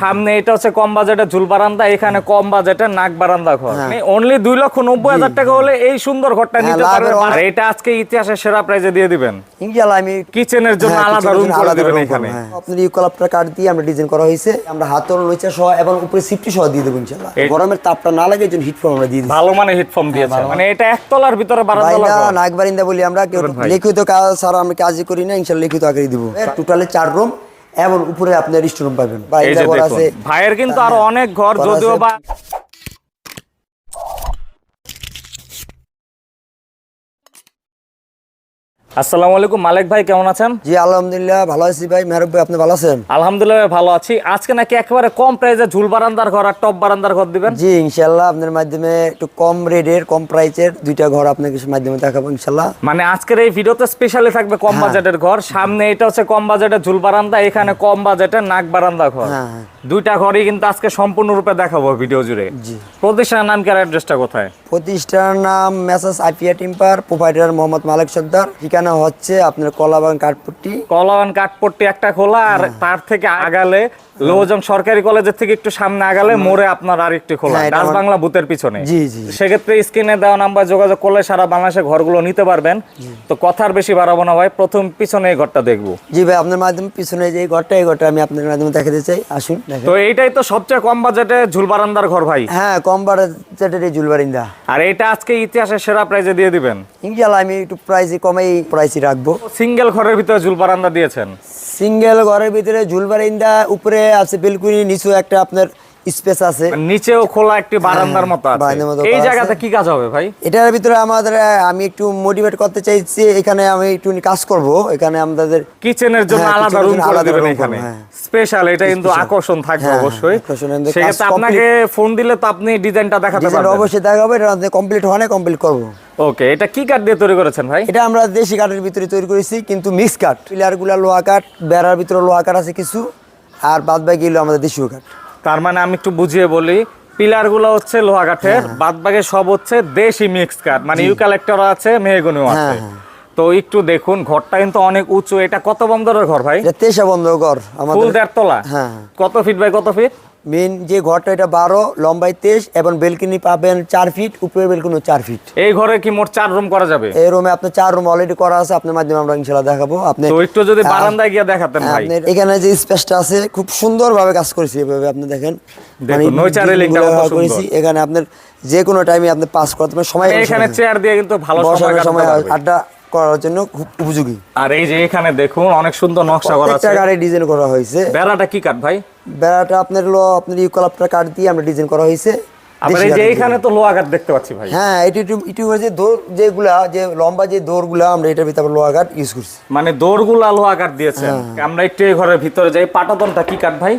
সামনে এটা হচ্ছে কম বাজেটের ঝুল বারান্দা এখানে কম বাজেটের নাক বারান্দা ঘর। অনলি দুই লক্ষ নব্বই হাজার টাকা হলে এই সুন্দর ঘরটা হ্যাঁ, নিতে পারবেন আর এটা আজকে ইতিহাসের সেরা প্রাইজে দিয়ে দিবেন। ইনশাআল্লাহ আমি কিচেনের জন্য হ্যাঁ, আলাদা রুম করে দিবেন এখানে। হ্যাঁ। আপনার কাঠ দিয়ে আমরা ডিজাইন করা হয়েছে। আমরা হাতল লইচা সহ এবং উপরে সিফটি সহ দিয়ে দেবো ইনশাআল্লাহ। গরমের তাপটা না লাগে জন্য হিট ফর্ম আমরা দিয়ে দিই ভালো মানে হেডফোন দিয়েছে মানে এটা একতলার ভিতরে বারান্দা। নাক বারিন্দা বলি আমরা লিখিত কাজ ছাড়া আমরা কাজই করি না ইনশাআল্লাহ লিখিত আকারে দিব। টোটালে চার রুম এবং উপরে আপনার স্টোরুম পাবেন। ভাইয়ের কিন্তু আরও অনেক ঘর ঘর যদিও বা আসসালামু আলাইকুম মালিক ভাই কেমন আছেন? জি আলহামদুলিল্লাহ ভালো আছি ভাই। মেহরব ভাই আপনি ভালো আছেন? আলহামদুলিল্লাহ ভালো আছি। আজকে নাকি একেবারে কম প্রাইসে ঝুল বারান্দার ঘর আর টপ বারান্দার ঘর দিবেন? জি ইনশাআল্লাহ আপনার মাধ্যমে একটু কম রেটের কম প্রাইসের দুইটা ঘর আপনাকে মাধ্যমে দেখাবো ইনশাআল্লাহ। মানে আজকের এই ভিডিওতে স্পেশালি থাকবে কম হ্যাঁ। বাজেটের ঘর। সামনে এটা হচ্ছে কম বাজেটের ঝুল বারান্দা এখানে কম বাজেটের নাক বারান্দা ঘর। হ্যাঁ, হ্যাঁ। দুইটা ঘরই কিন্তু আজকে সম্পূর্ণরূপে দেখাবো ভিডিও জুড়ে। জি। প্রতিষ্ঠানের নাম কি আর অ্যাড্রেসটা কোথায়? প্রতিষ্ঠানের নাম মেসাস আইপিয়া টিম্পার প্রোভাইডার মোহাম্মদ মালিক সর্দার। ঠিকানা হচ্ছে আপনার কলাবাগান কাঠপট্টি। কলাওয়ান কাঠপট্টি একটা খোলা আর হ্যাঁ। তার থেকে আগালে সরকারি কলেজের থেকে একটু সামনে আগালে মোড়ে আপনার আর একটু খোলা। হ্যাঁ, আমার- বাংলা বুথের পিছনে। জি, জি। সেক্ষেত্রে স্ক্রিনে দেওয়া নাম্বার যোগাযোগ করলে সারা বাংলাদেশে ঘরগুলো নিতে পারবেন। তো কথার বেশি বাড়াবো না ভাই প্রথম পিছনে এই ঘরটা দেখব। জি ভাই আপনার মাধ্যমে পিছনে যে ঘরটা এই ঘরটা আমি আপনার মাধ্যমে দেখাতে চাই। আসুন তো এইটাই তো সবচেয়ে কম বাজেটে ঝুল বারান্দার ঘর ভাই। হ্যাঁ কম বাজেটের এই জুলবারিন্দা আর এটা আজকে ইতিহাসের সেরা প্রাইজে দিয়ে দিবেন। ইনশাআল্লাহ আমি একটু প্রাইসে কমেই প্রাইসই রাখব। সিঙ্গেল ঘরের ভিতরে ঝুল বারান্দা দিয়েছেন? সিঙ্গেল ঘরের ভিতরে ঝুল বারান্দা উপরে আছে বেলকুনি নিচু একটা আপনার স্পেস আছে। নিচেও খোলা একটি বারান্দার মতো আছে। এই জায়গাতে কি কাজ হবে ভাই? এটার ভিতরে আমাদের আমি একটু মোটিভেট করতে চাইছি এখানে আমি একটু কাজ করব। এখানে আমাদের কিচেনের জন্য হ্যাঁ, আলাদা রুম করে দিবেন এখানে। হ্যাঁ। স্পেশাল এটা কিন্তু আকর্ষণ থাকবে হ্যাঁ, অবশ্যই। সেক্ষেত্রে আপনাকে ফোন দিলে তো আপনি ডিজাইনটা দেখাতে পারবেন। অবশ্যই দেখাবো এটা কমপ্লিট হয় না কমপ্লিট করব। ওকে এটা কি কাঠ দিয়ে তৈরি করেছেন ভাই? এটা আমরা দেশি কাঠের ভিতরে তৈরি করেছি কিন্তু মিক্স কাঠ। পিলারগুলা লোহা কাঠ বেড়ার ভিতরে লোহা কাঠ আছে কিছু আর বাদ বাকি আমাদের দেশীয় কাঠ। তার মানে আমি একটু বুঝিয়ে বলি পিলারগুলো হচ্ছে লোহা কাঠের বাদবাকি বাদ বাকি সব হচ্ছে দেশি মিক্স কাঠ মানে ইউক্যালেক্টর আছে মেহগনিও আছে। হ্যাঁ, হ্যাঁ। তো একটু দেখুন ঘরটা কিন্তু অনেক উঁচু এটা কত বন্দরের ঘর ভাই? তেসা বন্ধ ঘর ফুল দেড়তলা? হ্যাঁ। কত ফিট ভাই কত ফিট মেন যে ঘরটা এটা বারো লম্বাই তেইশ এবং বেলকনি পাবেন চার ফিট উপরে বেলকনি চার ফিট এই ঘরে কি মোট চার রুম করা যাবে? এই রুমে আপনার চার রুম অলরেডি করা আছে আপনার মাধ্যমে আমরা ইনশাল্লাহ দেখাবো। আপনি একটু যদি বারান্দায় গিয়ে দেখাতেন ভাই। আপনার এখানে যে স্পেসটা আছে খুব সুন্দর ভাবে কাজ করেছি এভাবে আপনি দেখেন। মানে। করেছি। এখানে আপনার যে কোনো টাইমে আপনি পাস করতে সময় এখানে চেয়ার দিয়ে কিন্তু ভালো সময়। আড্ডা করার জন্য খুব উপযোগী। আর এই যে এখানে দেখুন অনেক সুন্দর নকশা করা আছে। গাড়ি ডিজাইন করা হয়েছে। বেড়াটা কি কাঠ ভাই? বেড়াটা আপনার হলো আপনার ইউকলাপটা কাঠ দিয়ে আমরা ডিজাইন করা হয়েছে। আবার এই যে তো দেখতে পাচ্ছি ভাই। হ্যাঁ এটি যে দৌড় যেগুলা যে লম্বা যে দৌড়গুলা আমরা এটার ভিতরে ইউজ করছি। মানে দৌড়গুলা দিয়েছেন। হ্যাঁ। আমরা একটু এই ঘরের ভিতরে যাই। পাটাতনটা কি কাঠ ভাই?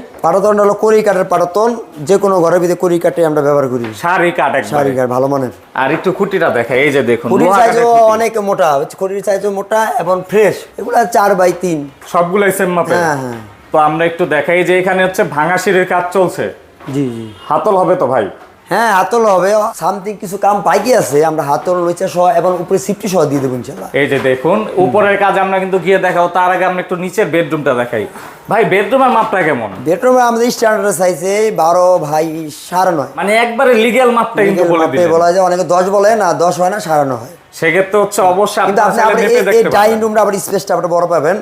হলো কাঠের পাটাতন। যে কোনো ঘরের ভিতরে কাঠে আমরা ব্যবহার করি। সারি কাঠ। শাড়ি কাঠ ভালো মানের। আর একটু খুঁটিটা দেখা এই যে দেখুন খুঁটির লোহা কাঠের সাইজও অনেক মোটা। খুঁটির সাইজও মোটা এবং ফ্রেশ এগুলা চার বাই তিন। সবগুলাই সেম মাপে হ্যাঁ হ্যাঁ। তো আমরা একটু দেখাই যে এখানে হচ্ছে ভাঙা সিঁড়ির কাজ চলছে। জি জি। হাতল হবে তো ভাই? হ্যাঁ হাতল হবে। সামথিং কিছু কাম বাকি আছে আমরা হাতল লইচা সহ এবং উপরে সিফটি সহ দিয়ে দেবো ইনশাল্লাহ এই যে দেখুন উপরের কাজ আমরা কিন্তু গিয়ে দেখাবো তার আগে আমরা একটু নিচের বেডরুমটা দেখাই। ভাই বেডরুমের মাপটা কেমন? বেডরুমে আমাদের স্ট্যান্ডার্ড সাইজে বারো ভাই সাড়ে নয়। মানে একবারে লিগ্যাল মাপটা কিন্তু বলে দিলেন। বলা যায় অনেকে দশ বলে না দশ হয় না সাড়ে নয়। হয় সেক্ষেত্রে হচ্ছে অবশ্যই কিন্তু আপনি আপনি এই- ডাইনিং রুমটা আবার স্পেসটা আপনার বড় পাবেন।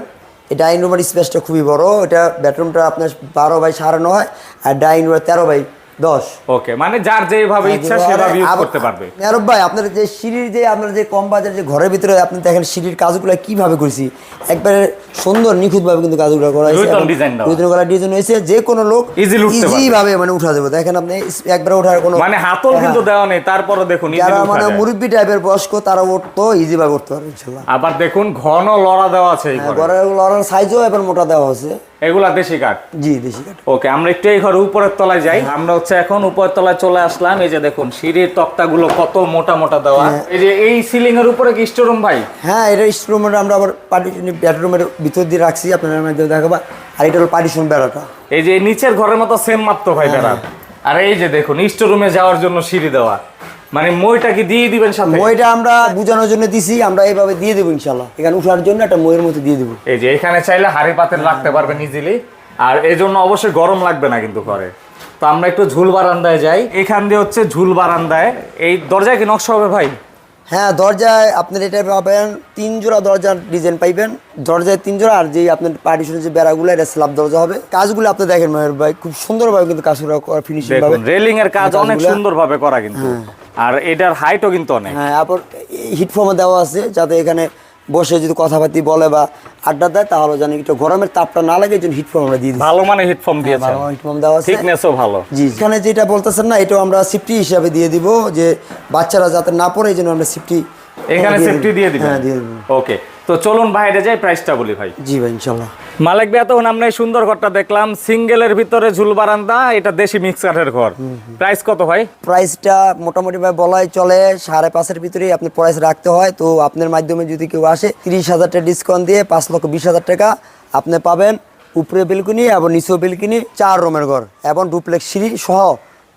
এই ডাইনিং রুমের স্পেসটা খুবই বড়। এটা বেডরুমটা আপনার বারো বাই সাড়ে নয় আর ডাইনিং রুমে তেরো বাই দশ। ওকে মানে যার যেভাবে ইচ্ছা সেভাবে ইউজ করতে পারবে। আরব ভাই আপনার যে সিঁড়ির যে আপনার যে কম বাজার যে ঘরের ভিতরে আপনি দেখেন সিঁড়ির কাজগুলো কীভাবে করেছি। একবারে সুন্দর নিখুঁত ভাবে কিন্তু কাজগুলো করা হয়েছে করা ডিজাইন হয়েছে। যে কোনো লোক Easily উঠতে পারবে। ইজি ভাবে মানে উঠা যাবে। দেখেন আপনি একবারে ওঠার কোনো মানে হাতল কিন্তু দেওয়া নেই তারপরে দেখুন যারা মানে। মুরব্বী টাইপের বয়স্ক তারা উঠতো ইজি ভাবে উঠতে পারবে ইনশাল্লাহ। আবার দেখুন ঘন লড়া দেওয়া আছে ঘরের লড়ার সাইজও এবার মোটা দেওয়া হয়েছে। এগুলা দেশি কাঠ? জি দেশি কাঠ। ওকে আমরা একটু এই ঘরে উপরের তলায় যাই। আমরা হচ্ছে এখন উপরের তলায় চলে আসলাম। এই যে দেখুন সিঁড়ির তক্তাগুলো কত মোটা মোটা দেওয়া। এই যে এই সিলিং এর উপরে কি স্টোরুম ভাই? হ্যাঁ এটা রুমের আমরা আবার পার্টিশন বেডরুমের ভিতর দিয়ে রাখছি। আপনার মধ্যে দেখাবা। আর এটা হলো পার্টিশন বেড়াটা। এই যে নিচের ঘরের মতো সেম মাত্র ভাই বেড়া। আর এই যে দেখুন স্টোরুমে যাওয়ার জন্য সিঁড়ি দেওয়া। মানে মইটা কি দিয়ে দিবেন সাথে? মইটা আমরা বোঝানোর জন্য দিছি আমরা এইভাবে দিয়ে দেবো ইনশাল্লাহ এখানে উঠার জন্য একটা মইয়ের মতো দিয়ে দেবো। এই যে এখানে চাইলে হাড়ি পাতের রাখতে পারবেন ইজিলি আর এই জন্য অবশ্যই গরম লাগবে না কিন্তু ঘরে। তো আমরা একটু ঝুল বারান্দায় যাই। এখান দিয়ে হচ্ছে ঝুল বারান্দায়। এই দরজায় কি নকশা হবে ভাই? হ্যাঁ দরজায় আপনার এটা পাবেন তিন জোড়া দরজার ডিজাইন পাইবেন। দরজায় তিন জোড়া আর যে আপনার পার্টিশনের যে বেড়াগুলো এটা স্ল্যাব দরজা হবে। কাজগুলো আপনি দেখেন মহের ভাই খুব সুন্দরভাবে কিন্তু কাজ করা ফিনিশিং ভাবে। রেলিং এর কাজ অনেক সুন্দরভাবে করা কিন্তু। আর এটার হাইটও কিন্তু অনেক। হ্যাঁ তারপর হিটফর্মে দেওয়া আছে যাতে এখানে বসে যদি কথাবার্তি বলে বা আড্ডা দেয় তাহলে জানি একটু গরমের তাপটা না লাগে জন্য হিটফর্ম আমরা দিয়ে দিই ভালো মানে হেডফোন দিয়েছে ভালো হিটফর্ম দেওয়া আছে। থিকনেসও ভালো। জি এখানে যেটা বলতেছেন না এটাও আমরা সিফটি হিসাবে দিয়ে দিব যে বাচ্চারা যাতে না পড়ে এই জন্য আমরা সিফটি এখানে সেফটি দিয়ে দিবেন? হ্যাঁ দিয়ে দেবো। ওকে তো চলুন বাইরে যাই প্রাইসটা বলি ভাই। জি ভাই ইনশাল্লাহ। মালিক ভাই তখন আমরা এই সুন্দর ঘরটা দেখলাম। সিঙ্গেলের ভিতরে ঝুল বারান্দা এটা দেশি মিক্স কাঠের ঘর। প্রাইস কত ভাই? প্রাইসটা মোটামুটি ভাবে বলাই চলে সাড়ে পাঁচের ভিতরেই আপনি প্রাইস রাখতে হয়। তো আপনার মাধ্যমে যদি কেউ আসে তিরিশ হাজার টাকা ডিসকাউন্ট দিয়ে পাঁচ লক্ষ বিশ হাজার টাকা আপনি পাবেন। উপরে বেলকুনি এবং নিচেও বেলকুনি চার রুমের ঘর এবং ডুপ্লেক্স সিঁড়ি সহ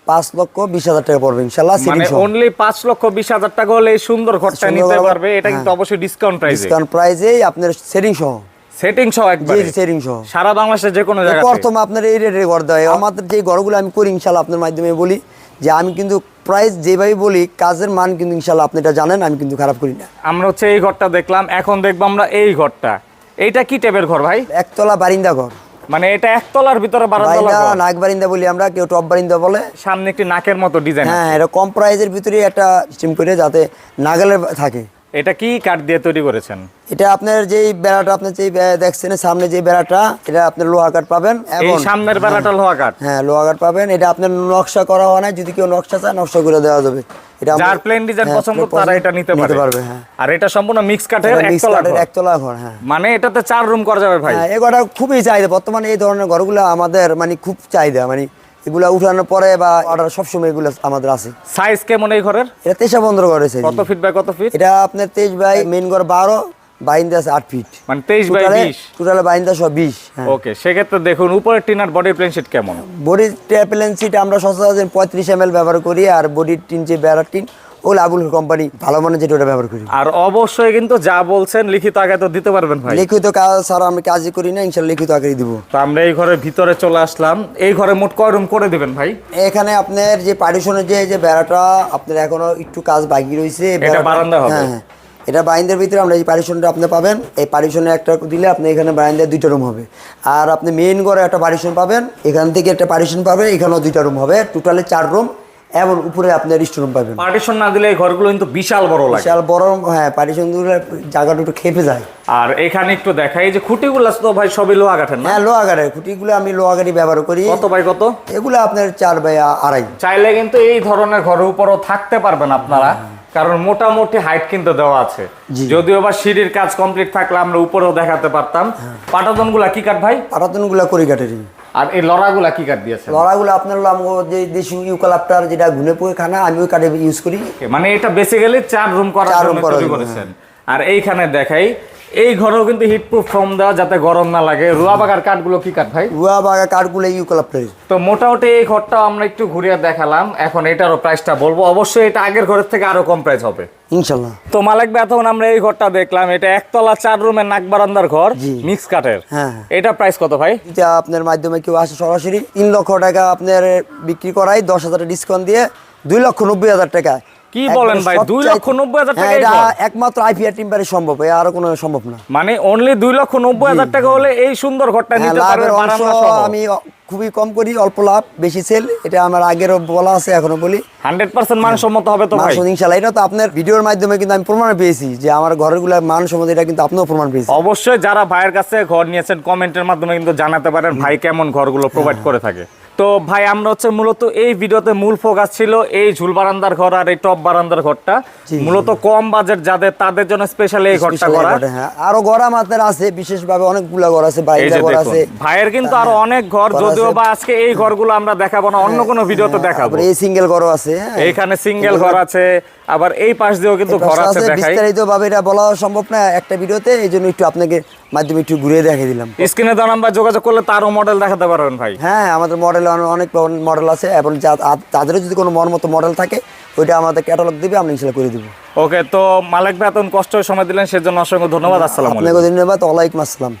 পাঁচ লক্ষ বিশ হাজার টাকা পড়বে ইনশাল্লাহ মানে অনলি পাঁচ লক্ষ বিশ হাজার টাকা হলে এই সুন্দর ঘরটা নিতে পারবে এটা কিন্তু অবশ্যই ডিসকাউন্ট প্রাইসে ডিসকাউন্ট প্রাইসেই আপনার সেটিং সহ। সেটিং সহ জি সেটিং সহ। সারা বাংলাদেশের যে কোনো প্রথম আপনার এই রেটে ঘর দেয়। আমাদের যে ঘরগুলো আমি করি ইনশাল্লাহ আপনার মাধ্যমে বলি যে আমি কিন্তু প্রাইস যেভাবে বলি কাজের মান কিন্তু ইনশাল্লাহ আপনি এটা জানেন আমি কিন্তু খারাপ করি না। আমরা হচ্ছে এই ঘরটা দেখলাম এখন দেখব আমরা এই ঘরটা। এইটা কি টাইপের ঘর ভাই? একতলা বারিন্দা ঘর। মানে এটা একতলার ভিতরে বারান্দা নাক বারিন্দা বলি আমরা কেউ টপ বারিন্দা বলে। সামনে একটি নাকের মতো ডিজাইন হ্যাঁ এটা কম প্রাইসের ভিতরে একটা সিস্টেম করে যাতে নাগালের থাকে। এটা কি কাঠ দিয়ে তৈরি করেছেন? এটা আপনার যেই বেড়াটা আপনি যেই দেখছেন সামনে যে বেড়াটা এটা আপনার লোহা কাঠ পাবেন এই এবং সামনের বেড়াটা লোহা কাঠ? হ্যাঁ লোহা কাঠ পাবেন। এটা আপনার নকশা করা হয় না যদি কেউ নকশা চায় নকশা করে দেওয়া যাবে। এটা যার প্লেন ডিজাইন হ্যাঁ, পছন্দ plain তারা এটা নিতে পারবে হ্যাঁ। আর এটা সম্পূর্ণ মিক্স কাঠের একতলা ঘর। একতলা ঘর হ্যাঁ। মানে এটাতে চার রুম করা যাবে ভাই। হ্যাঁ এগুলো খুবই চাহিদা। বর্তমানে এই ধরনের ঘরগুলো আমাদের মানে খুব চাহিদা। মানে এগুলা উঠানোর পরে বা অর্ডার সবসময় এগুলো আমাদের আছে। সাইজ কেমন এই ঘরের? এটা কত ফিট বাই কত ফিট এটা আপনার তেইশ বাই মেন ঘর বারো বাইন্দা আছে আট ফিট মানে তেইশ বাই বিশ? টোটালে বাইন্দা সব বিশ হ্যাঁ। ওকে সেক্ষেত্রে দেখুন উপরের টিনার বডি প্লেন শিট কেমন? বডি আমরা সচরাচর পঁয়ত্রিশ এম এল ব্যবহার করি আর বডির টিন যে বেড়ার টিন ওগুলো আবুল কোম্পানি ভালো মানের যেটা ওটা ব্যবহার করি। আর অবশ্যই কিন্তু যা বলছেন লিখিত আগে তো দিতে পারবেন ভাই। লিখিত কাজ ছাড়া আমি কাজই করি না ইনশাল্লাহ লিখিত আকারই দিব। তো আমরা এই ঘরের ভিতরে চলে আসলাম। এই ঘরে মোট কয় রুম করে দিবেন ভাই? এখানে আপনার যে পার্টিশনের যে যে বেড়াটা আপনার এখনও একটু কাজ বাকি রয়েছে। বেড়াটা- বারান্দা হবে? হ্যাঁ হ্যাঁ। এটা বাইন্দের ভিতরে আমরা এই পার্টিশনটা আপনি পাবেন। এই পার্টিশনে একটা দিলে আপনি এখানে বাইন্দার দুইটা রুম হবে। আর আপনি মেইন ঘরে একটা পার্টিশন পাবেন এখান থেকে একটা পার্টিশন পাবেন এখানেও দুইটা রুম হবে। টোটালি চার রুম এবং উপরে আপনার রিস্ট রুম পাবেন। পার্টিশন না দিলে ঘরগুলো কিন্তু বিশাল বড় লাগে। বিশাল বড় হ্যাঁ পার্টিশন দিলে জায়গাটা একটু খেপে যায়। আর এখানে একটু দেখাই যে খুঁটিগুলো তো ভাই সবই লোহা কাঠের না? হ্যাঁ লোহাগাড়ের খুঁটিগুলো আমি লোহাগাড়ি ব্যবহার করি। কত বাই কত? এগুলো আপনার চার বাই আড়াই। চাইলে কিন্তু এই ধরনের ঘরের উপরও থাকতে পারবেন আপনারা কারণ মোটামুটি হাইট কিন্তু দেওয়া আছে। যদিও বা সিঁড়ির কাজ কমপ্লিট থাকলে আমরা উপরেও দেখাতে পারতাম। পাটাতনগুলা কি কাঠ ভাই? পাটাতনগুলো করি কাঠেরই। আর এই লড়াগুলা কি কাঠ দিয়েছে লড়াগুলো আপনার হলো আমার যে দেশি ইউকালাপটার যেটা ঘুনে পুয়ে খানা আমি ওই কাঠে ইউজ করি। মানে এটা বেসিক্যালি চার রুম করার চার জন্য তৈরি করেছেন। আর এইখানে দেখাই এই ঘরেও কিন্তু হিট প্রুফ ফর্ম দেওয়া যাতে গরম না লাগে। রুয়া বাগার কাঠগুলো কি কাঠ ভাই? রুয়া বাগা কাঠগুলো ইউকালাপটার তো মোটামুটি এই ঘরটাও আমরা একটু ঘুরিয়ে দেখালাম। এখন এটারও প্রাইসটা বলব। অবশ্যই এটা আগের ঘরের থেকে আরও কম প্রাইস হবে। ইনশাল্লাহ তো মালিক এতক্ষণ আমরা এই ঘরটা দেখলাম। এটা একতলা চার রুমের নাক বারান্দার ঘর। মিক্স কাঠের। হ্যাঁ, হ্যাঁ। এটা প্রাইস কত ভাই? যেটা আপনার মাধ্যমে কেউ আসে সরাসরি। তিন লক্ষ টাকা আপনার বিক্রি করাই দশ হাজার ডিসকাউন্ট দিয়ে দুই লক্ষ নব্বই হাজার টাকা। কি বলেন ভাই? দুই লক্ষ নব্বই হাজার হ্যাঁ, টাকায় এটা একমাত্র আইপিআর সম্ভব এ আরও কোনো সম্ভব না। মানে অনলি দুই লক্ষ নব্বই হাজার টাকা হলে এই সুন্দর ঘরটা হ্যাঁ, নিতে আমি খুবই কম করি অল্প লাভ বেশি সেল এটা আমার আগেরও বলা আছে এখনও বলি। হান্ড্রেড পার্সেন্ট মানসম্মত হবে তো ভাই? ইনশাল্লাহ এটা তো আপনার ভিডিওর মাধ্যমে কিন্তু আমি প্রমাণ পেয়েছি যে আমার ঘরগুলো মানসম্মত এটা কিন্তু আপনিও প্রমাণ পেয়েছি অবশ্যই যারা ভাইয়ের কাছে ঘর নিয়েছেন কমেন্টের মাধ্যমে কিন্তু জানাতে পারেন ভাই কেমন ঘরগুলো প্রোভাইড করে থাকে। তো ভাই আমরা হচ্ছে মূলত এই ভিডিওতে মূল ফোকাস ছিল এই ঝুল বারান্দার ঘর আর এই টপ বারান্দার ঘরটা। মূলত কম বাজেট যাদের তাদের জন্য স্পেশালি এই ঘরটা করা। হ্যাঁ। আরও ঘর আমাদের আছে বিশেষভাবে অনেকগুলা ঘর আছে এই ঘর আছে। ভাইয়ের কিন্তু আরও অনেক ঘর যদিও বা আজকে এই ঘরগুলো আমরা দেখাবো না অন্য কোনো ভিডিওতে দেখাবো। এই সিঙ্গেল ঘর আছে এখানে সিঙ্গেল ঘর আছে আবার এই পাশ দিয়েও কিন্তু ঘর আছে দেখাই। বিস্তারিত ভাবে এটা বলা সম্ভব না একটা ভিডিওতে এই জন্য একটু আপনাকে মাধ্যমে একটু ঘুরে দেখিয়ে দিলাম। স্ক্রিনে দেওয়া নাম্বার যোগাযোগ করলে তারও মডেল দেখাতে পারবেন ভাই। হ্যাঁ আমাদের মডেল অনেক মডেল আছে এবং তাদেরও যদি কোনো মন মতো মডেল থাকে ওইটা আমাদের ক্যাটালগ দিবে আমরা ইনশাল্লাহ করে দিব। ওকে তো মালিক ভাই এত কষ্ট সময় দিলেন সেজন্য অসংখ্য ধন্যবাদ আসসালাম আপনাকে ধন্যবাদ ওয়ালাইকুম আসসালাম।